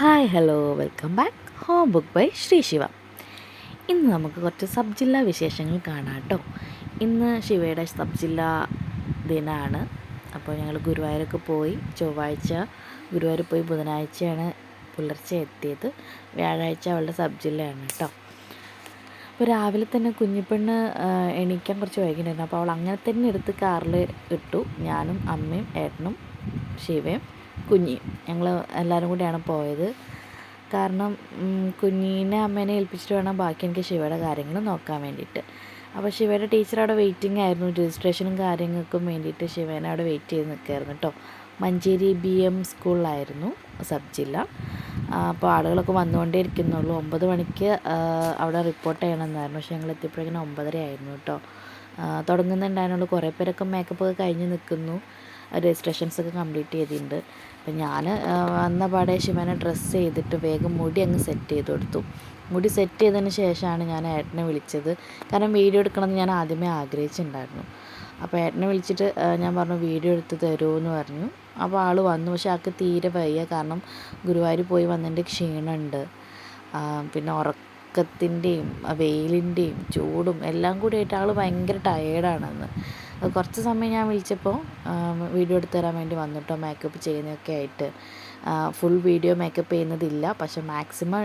Hi hello. Welcome back. Home book by Sree Shiva. ഇന്ന് നമുക്ക് കുറച്ച് സബ് ജില്ലാ വിശേഷങ്ങൾ കാണാം കേട്ടോ. ഇന്ന് ശിവയുടെ സബ് ജില്ലാ ദിനമാണ് അപ്പോൾ ഞങ്ങൾ ഗുരുവായൂരൊക്കെ പോയി. ചൊവ്വാഴ്ച ഗുരുവായൂർ പോയി ബുധനാഴ്ചയാണ് പുലർച്ചെ എത്തിയത്. വ്യാഴാഴ്ച അവളുടെ സബ് ജില്ലയാണ് കേട്ടോ. അപ്പോൾ രാവിലെ തന്നെ കുഞ്ഞിപ്പെണ്ണ് എണീക്കാൻ കുറച്ച് വൈകിട്ടുണ്ടായിരുന്നു അപ്പോൾ അവൾ അങ്ങനെ തന്നെ എടുത്ത് കാറിൽ ഇട്ടു. ഞാനും അമ്മയും ഏട്ടനും ശിവയും. കുഞ്ഞിയും ഞങ്ങൾ എല്ലാവരും കൂടിയാണ് പോയത്. കാരണം കുഞ്ഞിനെ അമ്മേനെ ഏൽപ്പിച്ചിട്ട് വേണം ബാക്കി എനിക്ക് ശിവയുടെ കാര്യങ്ങൾ നോക്കാൻ വേണ്ടിയിട്ട്. അപ്പോൾ ശിവയുടെ ടീച്ചർ അവിടെ വെയിറ്റിംഗ് ആയിരുന്നു. രജിസ്ട്രേഷനും കാര്യങ്ങൾക്കും വേണ്ടിയിട്ട് ശിവേനെ അവിടെ വെയിറ്റ് ചെയ്ത് നിൽക്കുകയായിരുന്നു കേട്ടോ. മഞ്ചേരി ബി എം സ്കൂളിലായിരുന്നു സബ് ജില്ല. അപ്പോൾ ആളുകളൊക്കെ വന്നുകൊണ്ടേ ഇരിക്കുന്നുള്ളൂ. ഒമ്പത് മണിക്ക് അവിടെ റിപ്പോർട്ട് ചെയ്യണമെന്നായിരുന്നു. പക്ഷേ ഞങ്ങൾ എത്തിയപ്പോഴേക്കും ഒമ്പതര ആയിരുന്നു കേട്ടോ. തുടങ്ങുന്നുണ്ടായിരുന്നുള്ളൂ. കുറേ പേരൊക്കെ മേക്കപ്പ് ഒക്കെ കഴിഞ്ഞ് നിൽക്കുന്നു. രജിസ്ട്രേഷൻസ് ഒക്കെ കംപ്ലീറ്റ് ചെയ്തിട്ടുണ്ട്. അപ്പം ഞാൻ വന്ന പാടെ ശിവനെ ഡ്രസ്സ് ചെയ്തിട്ട് വേഗം മുടി അങ്ങ് സെറ്റ് ചെയ്ത് കൊടുത്തു. മുടി സെറ്റ് ചെയ്തതിന് ശേഷമാണ് ഞാൻ ഏട്ടനെ വിളിച്ചത്. കാരണം വീഡിയോ എടുക്കണമെന്ന് ഞാൻ ആദ്യമേ ആഗ്രഹിച്ചിട്ടുണ്ടായിരുന്നു. അപ്പോൾ ഏട്ടനെ വിളിച്ചിട്ട് ഞാൻ പറഞ്ഞു വീഡിയോ എടുത്ത് തരുമോ എന്ന് പറഞ്ഞു. അപ്പോൾ ആൾ വന്നു. പക്ഷേ ആൾക്ക് തീരെ വയ്യ. കാരണം ഗുരുവായൂർ പോയി വന്നതിന്റെ ക്ഷീണമുണ്ട്. പിന്നെ ഉറക്കത്തിന്റെയും വെയിലിന്റെയും ചൂടും എല്ലാം കൂടി ആയിട്ട് ആൾ ഭയങ്കര ടയേർഡാണെന്ന് കുറച്ച് സമയം ഞാൻ വിളിച്ചപ്പോൾ വീഡിയോ എടുത്ത് തരാൻ വേണ്ടി വന്നിട്ടോ മേക്കപ്പ് ചെയ്യുന്നതൊക്കെ ആയിട്ട്. ഫുൾ വീഡിയോ മേക്കപ്പ് ചെയ്യുന്നതില്ല പക്ഷെ മാക്സിമം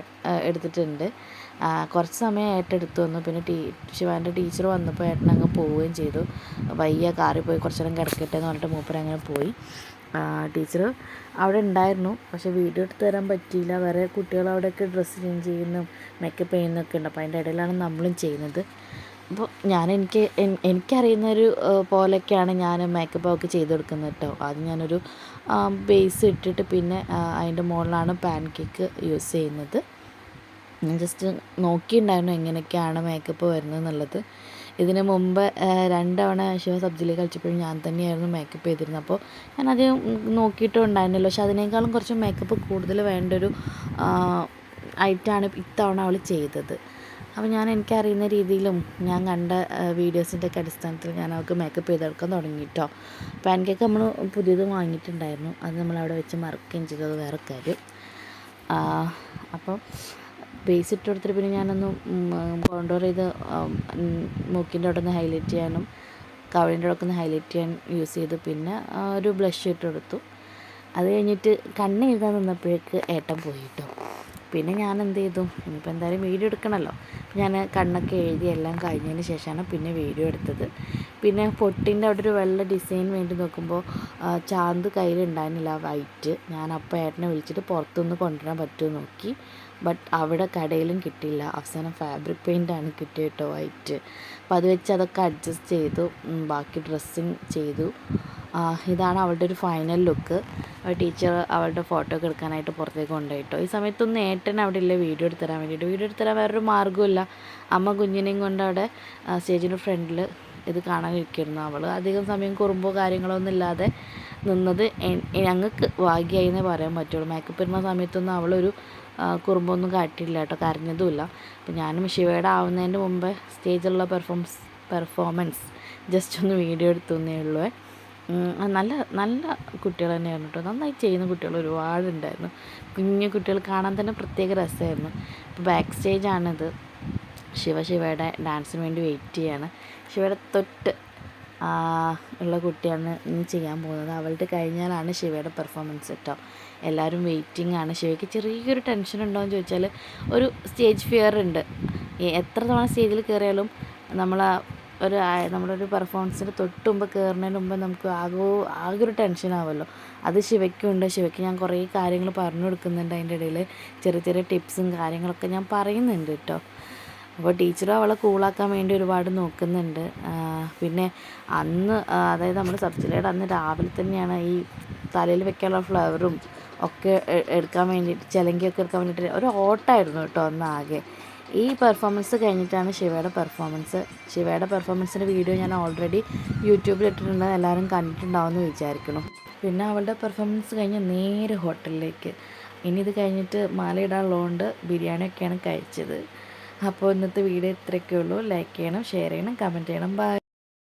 എടുത്തിട്ടുണ്ട്. കുറച്ച് സമയം ഏട്ടെടുത്തു വന്നു. പിന്നെ ടീ ശിവാന്റെ ടീച്ചർ വന്നപ്പോൾ ഏട്ടൻ അങ്ങ് പോവുകയും ചെയ്തു. വയ്യ കാറിൽ പോയി കുറച്ച് നേരം കിടക്കട്ടെ എന്ന് പറഞ്ഞിട്ട് മൂപ്പർ അങ്ങനെ പോയി. ടീച്ചർ അവിടെ ഉണ്ടായിരുന്നു പക്ഷേ വീഡിയോ എടുത്ത് തരാൻ പറ്റിയില്ല. വേറെ കുട്ടികൾ അവിടെയൊക്കെ ഡ്രസ്സ് ചേഞ്ച് ചെയ്യുന്നു മേക്കപ്പ് ചെയ്യുന്നൊക്കെ ഉണ്ട്. അപ്പോൾ അതിന്റെ ഇടയിലാണ് നമ്മളും ചെയ്യുന്നത്. അപ്പോൾ ഞാൻ എനിക്ക് എനിക്കറിയുന്നൊരു പോലെയൊക്കെയാണ് ഞാൻ മേക്കപ്പ് ഒക്കെ ചെയ്ത് കൊടുക്കുന്നത് കേട്ടോ ആദ്യം ഞാനൊരു ബേസ് ഇട്ടിട്ട് പിന്നെ അതിന്റെ മുകളിലാണ് പാൻ കേക്ക് യൂസ് ചെയ്യുന്നത്. ഞാൻ ജസ്റ്റ് നോക്കിയിട്ടുണ്ടായിരുന്നു എങ്ങനെയൊക്കെയാണ് മേക്കപ്പ് വരുന്നത് എന്നുള്ളത്. ഇതിന് മുമ്പ് രണ്ടവണ ശിവ സബ്ജിയിൽ കളിച്ചപ്പോഴും ഞാൻ തന്നെയായിരുന്നു മേക്കപ്പ് ചെയ്തിരുന്നത്. അപ്പോൾ ഞാൻ അത് നോക്കിയിട്ടും ഉണ്ടായിരുന്നല്ലോ പക്ഷെ അതിനേക്കാളും കുറച്ച് മേക്കപ്പ് കൂടുതൽ വേണ്ട ഒരു ഐറ്റമാണ് ഇത്തവണ അവൾ ചെയ്തത്. അപ്പോൾ ഞാൻ എനിക്കറിയുന്ന രീതിയിലും ഞാൻ കണ്ട വീഡിയോസിന്റെ ഒക്കെ അടിസ്ഥാനത്തിൽ ഞാൻ അവൾക്ക് മേക്കപ്പ് ചെയ്തെടുക്കാൻ തുടങ്ങി കേട്ടോ പാൻ കേക്ക് നമ്മൾ പുതിയത് വാങ്ങിയിട്ടുണ്ടായിരുന്നു. അത് നമ്മൾ അവിടെ വെച്ച് മറക്കുകയും ചെയ്തത് വേറെ കാര്യം. അപ്പം ബേസ് ഇട്ട് കൊടുത്തിട്ട് പിന്നെ ഞാനൊന്ന് കോണ്ടോർ ചെയ്ത് മൂക്കിന്റെ അവിടെ നിന്ന് ഹൈലൈറ്റ് ചെയ്യാനും കവളിന്റെ അവിടെ ഒന്ന് ഹൈലൈറ്റ് ചെയ്യാൻ യൂസ് ചെയ്തു പിന്നെ ഒരു ബ്ലഷ് ഇട്ട് കൊടുത്തു. അത് കഴിഞ്ഞിട്ട് കണ്ണ് എഴുതാൻ നിന്നപ്പോഴേക്ക് ഏട്ടൻ പോയി കേട്ടോ പിന്നെ ഞാൻ എന്ത് ചെയ്തു ഇനിയിപ്പോൾ എന്തായാലും വീഡിയോ എടുക്കണമല്ലോ ഞാൻ കണ്ണൊക്കെ എഴുതി എല്ലാം കഴിഞ്ഞതിന് ശേഷമാണ് പിന്നെ വീഡിയോ എടുത്തത്. പിന്നെ പൊട്ടിന്റെ അവിടെ ഒരു വെള്ള ഡിസൈൻ വേണ്ടി നോക്കുമ്പോൾ ചാന്ത് കയ്യിലുണ്ടായിരുന്നില്ല വൈറ്റ്. ഞാൻ അപ്പം ഏട്ടനെ വിളിച്ചിട്ട് പുറത്തുനിന്ന് കൊണ്ടുവരാൻ പറ്റുമോ നോക്കി. ബട്ട് അവിടെ കടയിലും കിട്ടിയില്ല. അവസാനം ഫാബ്രിക് പെയിന്റാണ് കിട്ടിയിട്ടോ കേട്ടോ വൈറ്റ്. അപ്പോൾ അത് വെച്ച് അതൊക്കെ അഡ്ജസ്റ്റ് ചെയ്തു. ബാക്കി ഡ്രസ്സിങ് ചെയ്തു. ഇതാണ് അവളുടെ ഒരു ഫൈനൽ ലുക്ക് ടീച്ചർ അവളുടെ ഫോട്ടോ ഒക്കെ എടുക്കാനായിട്ട് പുറത്തേക്ക് കൊണ്ടുപോയിട്ടോ. ഈ സമയത്തൊന്നും ഏട്ടൻ അവിടെ ഇല്ല വീഡിയോ എടുത്തു തരാൻ വേണ്ടിയിട്ട്. വീഡിയോ എടുത്തു തരാൻ വേറൊരു മാർഗമില്ല അമ്മ കുഞ്ഞിനെയും കൊണ്ട് അവിടെ സ്റ്റേജിന്റെ ഫ്രണ്ടിൽ ഇത് കാണാൻ ഇരിക്കുന്നു അവൾ അധികം സമയം കുറുമ്പോ കാര്യങ്ങളൊന്നും ഇല്ലാതെ നിന്നത് ഞങ്ങൾക്ക് ഭാഗ്യമായി എന്നേ പറയാൻ പറ്റുള്ളൂ. മേക്കപ്പ് ഇടുന്ന സമയത്തൊന്നും അവളൊരു കുറുമ്പൊന്നും കാട്ടിയില്ല കേട്ടോ കരഞ്ഞതുമില്ല. അപ്പോൾ ഞാനും ശിവയുടെ ആവുന്നതിന്റെ മുമ്പേ സ്റ്റേജിലുള്ള പെർഫോംസ് പെർഫോമൻസ് ജസ്റ്റ് ഒന്ന് വീഡിയോ എടുത്തു തന്നേ ഉള്ളൂ. നല്ല നല്ല കുട്ടികൾ തന്നെയായിരുന്നു കേട്ടോ നന്നായി ചെയ്യുന്ന കുട്ടികൾ ഒരുപാടുണ്ടായിരുന്നു. കുഞ്ഞു കുട്ടികൾ കാണാൻ തന്നെ പ്രത്യേക രസമായിരുന്നു. ഇപ്പോൾ ബാക്ക് സ്റ്റേജാണിത് ശിവ ശിവയുടെ ഡാൻസിന് വേണ്ടി വെയിറ്റ് ചെയ്യാണ്. ശിവയുടെ തൊട്ട് ഉള്ള കുട്ടിയാണ് ഇനി ചെയ്യാൻ പോകുന്നത്. അവളുടെ കഴിഞ്ഞാലാണ് ശിവയുടെ പെർഫോമൻസ് കേട്ടോ എല്ലാവരും വെയിറ്റിംഗ് ആണ്. ശിവയ്ക്ക് ചെറിയൊരു ടെൻഷൻ ഉണ്ടോ എന്ന് ചോദിച്ചാൽ ഒരു സ്റ്റേജ് ഫിയർ ഉണ്ട്. എത്ര തവണ സ്റ്റേജിൽ കയറിയാലും നമ്മൾ ഒരു നമ്മളൊരു പെർഫോമൻസിന് തൊട്ട് മുമ്പ് കയറുന്നതിന് മുമ്പ് നമുക്ക് ആകെ ആകെ ഒരു ടെൻഷൻ ആവുമല്ലോ. അത് ശിവയ്ക്കുണ്ട്. ശിവയ്ക്ക് ഞാൻ കുറേ കാര്യങ്ങൾ പറഞ്ഞു കൊടുക്കുന്നുണ്ട് അതിന്റെ ഇടയിൽ ചെറിയ ചെറിയ ടിപ്സും കാര്യങ്ങളൊക്കെ ഞാൻ പറയുന്നുണ്ട് കേട്ടോ. അപ്പോൾ ടീച്ചർ അവളെ കൂളാക്കാൻ വേണ്ടി ഒരുപാട് നോക്കുന്നുണ്ട്. പിന്നെ അന്ന് അതായത് നമ്മുടെ സബ്സിഡിയുടെ അന്ന് രാവിലെ തന്നെയാണ് ഈ തലയിൽ വെക്കാനുള്ള ഫ്ലവറും ഒക്കെ എടുക്കാൻ വേണ്ടിയിട്ട് ചിലങ്കിയൊക്കെ എടുക്കാൻ വേണ്ടിയിട്ട് ഒരു ഓട്ടമായിരുന്നു കേട്ടോ അന്ന് ആകെ. ഈ പെർഫോമൻസ് കഴിഞ്ഞിട്ടാണ് ശിവയുടെ പെർഫോമൻസ് ശിവയുടെ പെർഫോമൻസിന്റെ വീഡിയോ ഞാൻ ഓൾറെഡി യൂട്യൂബിൽ ഇട്ടിട്ടുണ്ട്. എല്ലാവരും കണ്ടിട്ടുണ്ടാവുമെന്ന് വിചാരിക്കണം പിന്നെ അവളുടെ പെർഫോമൻസ് കഴിഞ്ഞ് നേരെ ഹോട്ടലിലേക്ക് ഇനി ഇത് കഴിഞ്ഞിട്ട് മാലയിടാനുള്ളതുകൊണ്ട് ബിരിയാണിയൊക്കെയാണ് കഴിച്ചത്. അപ്പോൾ ഇന്നത്തെ വീഡിയോ ഇത്രയൊക്കെ ഉള്ളൂ ലൈക്ക് ചെയ്യണം ഷെയർ ചെയ്യണം കമന്റ് ചെയ്യണം. ബൈ